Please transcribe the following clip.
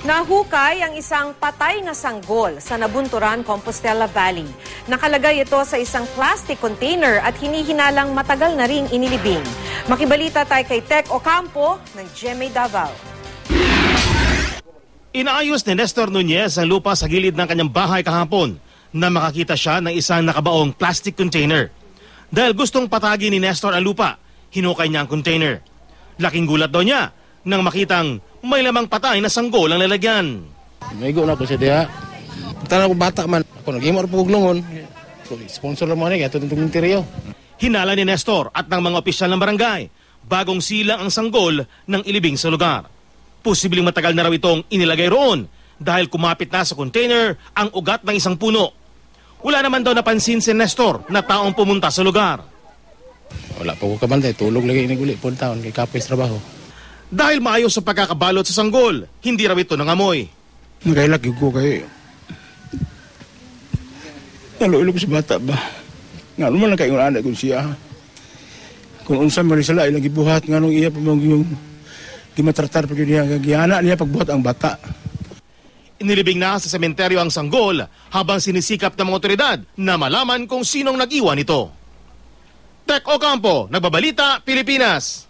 Nahukay ang isang patay na sanggol sa Nabunturan, Compostela Valley. Nakalagay ito sa isang plastic container at hinihinalang matagal na ring inilibing. Makibalita tayo kay Tech Ocampo ng GMA Davao. Inaayos ni Nestor Nunez ang lupa sa gilid ng kanyang bahay kahapon na makakita siya ng isang nakabaong plastic container. Dahil gustong patagi ni Nestor ang lupa, hinukay niya ang container. Laking gulat daw niya nang makitang may lamang patay na sanggol ang lalagyan. Maigo na ko sa diha. Tana ko bata man. Ako nag-imor po lungon. Sponsor lang mo ni ato itong interior. Hinala ni Nestor at ng mga opisyal ng barangay bagong silang ang sanggol ng ilibing sa lugar. Posibleng matagal na raw itong inilagay roon dahil kumapit na sa container ang ugat ng isang puno. Wala naman daw napansin si Nestor na taong pumunta sa lugar. Wala pa ko kabantay. Tulog lagi ni guli po taon. Kay kapis trabaho. Dahil maayos sa pagkakabalot sa sanggol, hindi raw ito nangamoy. Nakailaki ko kay... Nalo-ilo ko sa bata ba? Nga naman lang kayo anak ko siya. Kung unsa man sila ilang gibuhat nga nung iya pa mong yung gimatratar pa niya giyana niya pagbuhat ang bata. Inilibing na sa sementeryo ang sanggol habang sinisikap ng mga otoridad na malaman kung sinong nag-iwan ito. Tek Ocampo, Nagbabalita, Pilipinas.